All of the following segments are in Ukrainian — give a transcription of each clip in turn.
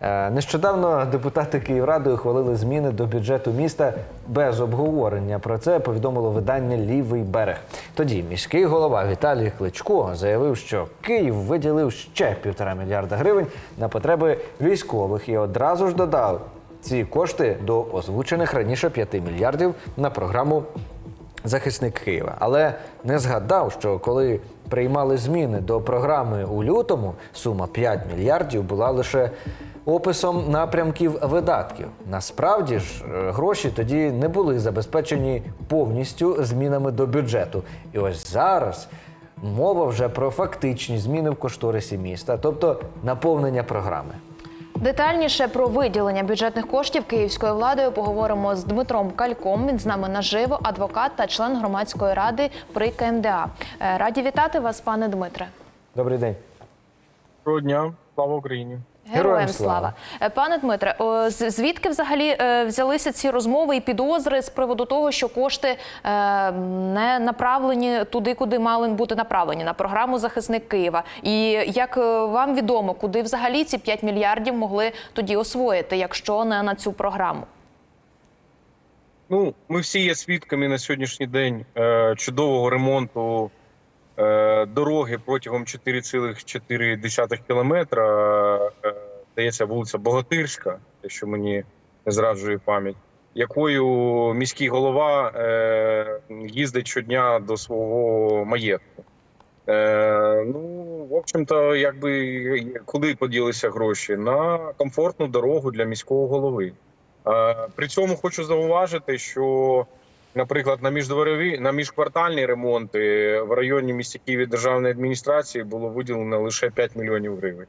Е, Нещодавно депутати Київради ухвалили зміни до бюджету міста без обговорення. Про це повідомило видання Лівий берег. Тоді міський голова Віталій Кличко заявив, що Київ виділив ще півтора мільярда гривень на потреби військових і одразу ж додав ці кошти до озвучених раніше 5 мільярдів на програму захисник Києва, але не згадав, що коли приймали зміни до програми у лютому, сума 5 мільярдів була лише описом напрямків видатків. Насправді ж е, гроші тоді не були забезпечені повністю змінами до бюджету. І ось зараз мова вже про фактичні зміни в кошторисі міста, тобто наповнення програми. Детальніше про виділення бюджетних коштів київською владою поговоримо з Дмитром Кальком. Він з нами наживо, адвокат та член громадської ради при КМДА. Е, Раді вітати вас, пане Дмитре. Добрий день. Доброго дня, слава Україні. Героям Героям слава. слава. Е, Пане Дмитре, звідки взагалі е, взялися ці розмови і підозри з приводу того, що кошти е, не направлені туди, куди мали бути направлені на програму Захисник Києва? І як вам відомо, куди взагалі ці 5 мільярдів могли тоді освоїти, якщо не на цю програму? Ну, ми всі є свідками на сьогоднішній день чудового ремонту дороги протягом 4,4 кілометра. Здається, вулиця Богатирська, якщо мені не зраджує пам'ять, якою міський голова е, їздить щодня до свого маєтку. Е, ну, в общем-то, якби куди поділися гроші? На комфортну дорогу для міського голови. Е, При цьому хочу зауважити, що, наприклад, на на міжквартальні ремонти в районі міста Києві державної адміністрації було виділено лише 5 мільйонів гривень.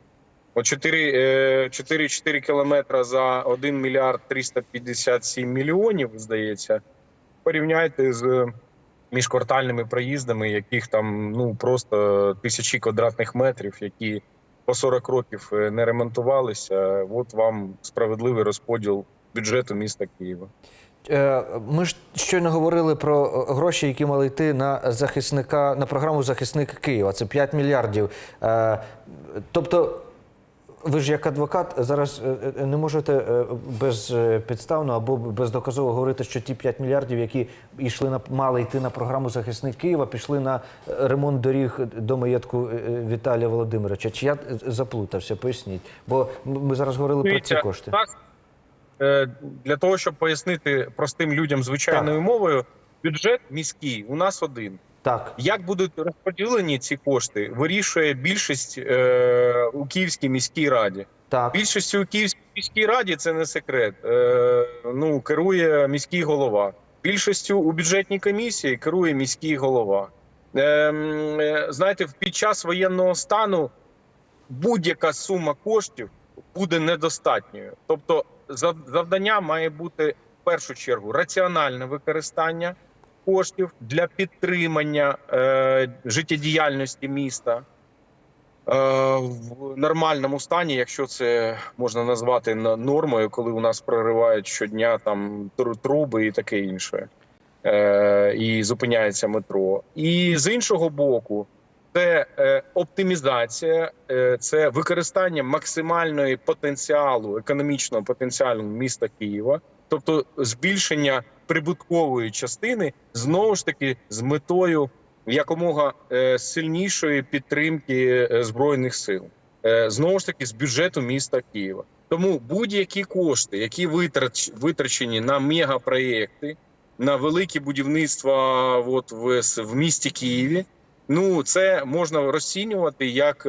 От 4, е, 4,4 кілометра за 1 мільярд 357 мільйонів, здається. Порівняйте з міжквартальними проїздами, яких там ну просто тисячі квадратних метрів, які по 40 років е, не ремонтувалися. От вам справедливий розподіл бюджету міста Києва. Е, Ми ж щойно говорили про е, гроші, які мали йти на захисника на програму Захисник Києва. Це 5 мільярдів. Е, Тобто, ви ж як адвокат зараз е, е, не можете е, безпідставно або бездоказово говорити, що ті 5 мільярдів, які йшли на мали йти на програму Захисник Києва, пішли на ремонт доріг до маєтку Віталія Володимировича. Чи я заплутався? Поясніть. Бо ми зараз говорили про ці кошти. Так, для того, щоб пояснити простим людям звичайною мовою, бюджет міський у нас один. Так. Як будуть розподілені ці кошти, вирішує більшість е, у Київській міській раді. Так. Більшості у Київській міській раді це не секрет. Е, ну керує міський голова. Більшістю у бюджетній комісії керує міський голова. Е, е, знаєте, під час воєнного стану будь-яка сума коштів буде недостатньою. Тобто, завдання має бути в першу чергу раціональне використання коштів для підтримання е, життєдіяльності міста е, в нормальному стані, якщо це можна назвати нормою, коли у нас проривають щодня там труби і таке інше, е, і зупиняється метро. І з іншого боку, це е, оптимізація, це використання максимальної потенціалу, економічного потенціалу міста Києва, тобто збільшення прибуткової частини знову ж таки з метою якомога е, сильнішої підтримки е, збройних сил, Е, знову ж таки з бюджету міста Києва. Тому будь-які кошти, які витрач, витрачені на мегапроєкти, на великі будівництва, от в, в місті Києві. Ну, це можна розцінювати як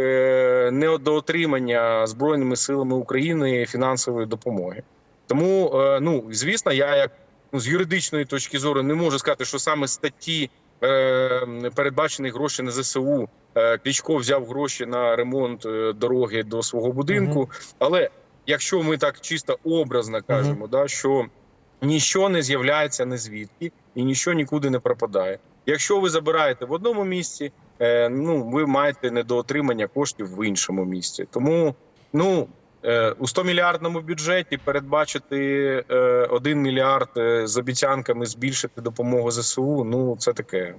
недоотримання збройними силами України фінансової допомоги. Тому, ну звісно, я як з юридичної точки зору не можу сказати, що саме статті е, передбачені гроші на ЗСУ. Е, Кличко взяв гроші на ремонт е, дороги до свого будинку. Але якщо ми так чисто образно кажемо, да що ніщо не з'являється не звідки і ніщо нікуди не пропадає. Якщо ви забираєте в одному місці, е, ну ви маєте недоотримання коштів в іншому місці. Тому ну у 100 мільярдному бюджеті передбачити е, 1 мільярд е, з обіцянками збільшити допомогу ЗСУ. Ну це таке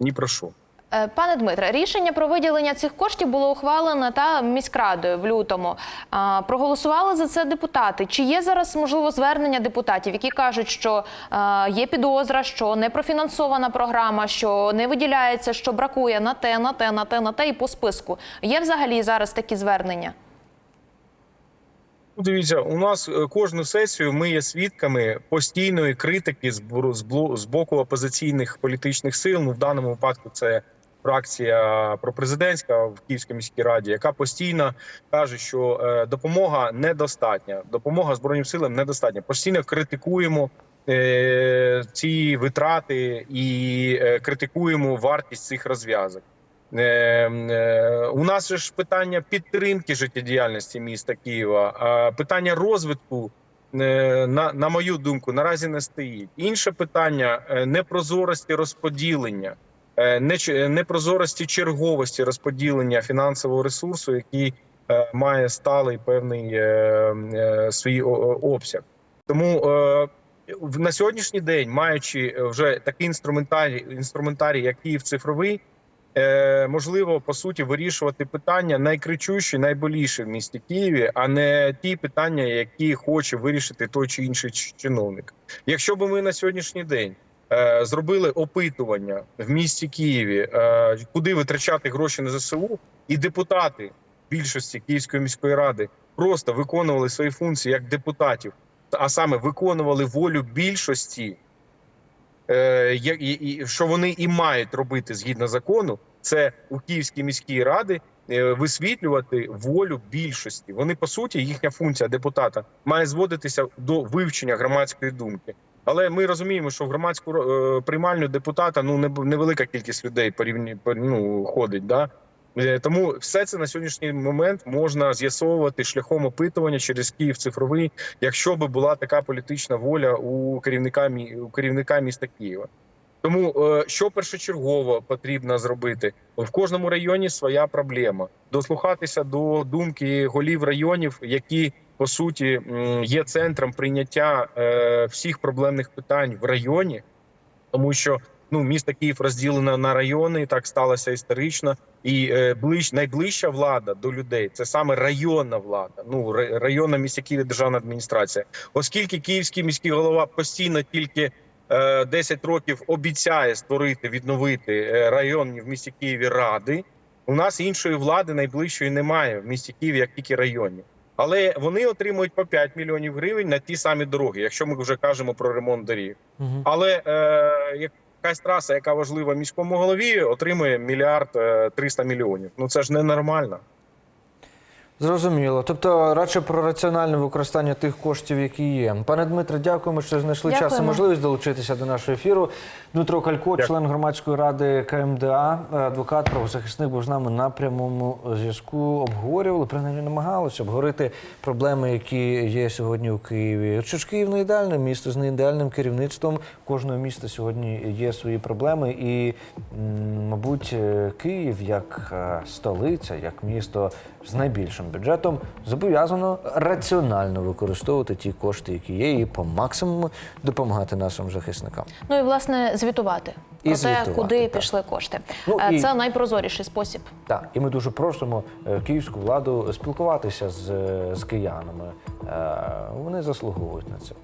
ні про що. Е, Пане Дмитре, рішення про виділення цих коштів було ухвалене та міськрадою в лютому. Проголосували за це депутати. Чи є зараз можливо звернення депутатів, які кажуть, що е, є підозра, що не профінансована програма, що не виділяється, що бракує на те, на те, на те, на те і по списку? Є взагалі зараз такі звернення? Ну, Дивіться, у нас е, кожну сесію ми є свідками постійної критики з з боку опозиційних політичних сил. Ну в даному випадку це фракція пропрезидентська в Київській міській раді, яка постійно каже, що е, допомога недостатня. Допомога збройним силам недостатня. Постійно критикуємо е, ці витрати і е, критикуємо вартість цих розв'язок. Е, е, У нас ж питання підтримки життєдіяльності міста Києва, а питання розвитку, е, на, на мою думку, наразі не стоїть. Інше питання непрозорості розподілення, непрозорості черговості розподілення фінансового ресурсу, який має сталий певний свій обсяг. Тому на сьогоднішній день, маючи вже такий інструментарій, інструментарій, як Київ цифровий можливо по суті вирішувати питання найкричущі, найболіші в місті Києві, а не ті питання, які хоче вирішити той чи інший чиновник. Якщо б ми на сьогоднішній день е, зробили опитування в місті Києві, е, куди витрачати гроші на ЗСУ, і депутати більшості Київської міської ради просто виконували свої функції як депутатів, а саме виконували волю більшості е, що вони і мають робити згідно закону, це у Київській міській раді е, висвітлювати волю більшості. Вони по суті, їхня функція депутата має зводитися до вивчення громадської думки. Але ми розуміємо, що в громадську е, приймальню депутата ну не невелика кількість людей порівні ну, ходить. Да? Е, Тому все це на сьогоднішній момент можна з'ясовувати шляхом опитування через Київ цифровий, якщо би була така політична воля у керівника у керівника міста Києва. Тому е, що першочергово потрібно зробити в кожному районі своя проблема. Дослухатися до думки голів районів, які по суті є центром прийняття е, всіх проблемних питань в районі, тому що ну місто Київ розділено на райони, так сталося історично, і е, ближ, найближча влада до людей це саме районна влада. Ну районна міська Києва державна адміністрація, оскільки київський міський голова постійно тільки е, 10 років обіцяє створити, відновити е, районні в місті Києві ради. У нас іншої влади найближчої немає в місті Києві, як тільки районні. Але вони отримують по 5 мільйонів гривень на ті самі дороги, якщо ми вже кажемо про ремонт доріг. Мгм. Але е, якась траса, яка важлива міському голові, отримує мільярд е, 300 мільйонів. Ну це ж ненормально. Зрозуміло. Тобто радше про раціональне використання тих коштів, які є. Пане Дмитре, дякуємо, що знайшли час і можливість долучитися до нашого ефіру. Дмитро Калько, Дякую. член громадської ради КМДА, адвокат, правозахисник, був з нами на прямому зв'язку. Обговорювали, принаймні намагалися обговорити проблеми, які є сьогодні у Києві. Що ж Київ не ідеальне місто з неідеальним керівництвом. Кожного міста сьогодні є свої проблеми, і, мабуть, Київ як е, столиця, як місто з найбільшим бюджетом зобов'язано раціонально використовувати ті кошти, які є, і по максимуму допомагати нашим захисникам. Ну і власне звітувати І про звітувати, те, куди так. пішли кошти. Ну, Е, і- Це найпрозоріший спосіб. Так, і ми дуже просимо е, київську владу спілкуватися з, з киянами. Е, Вони заслуговують на це.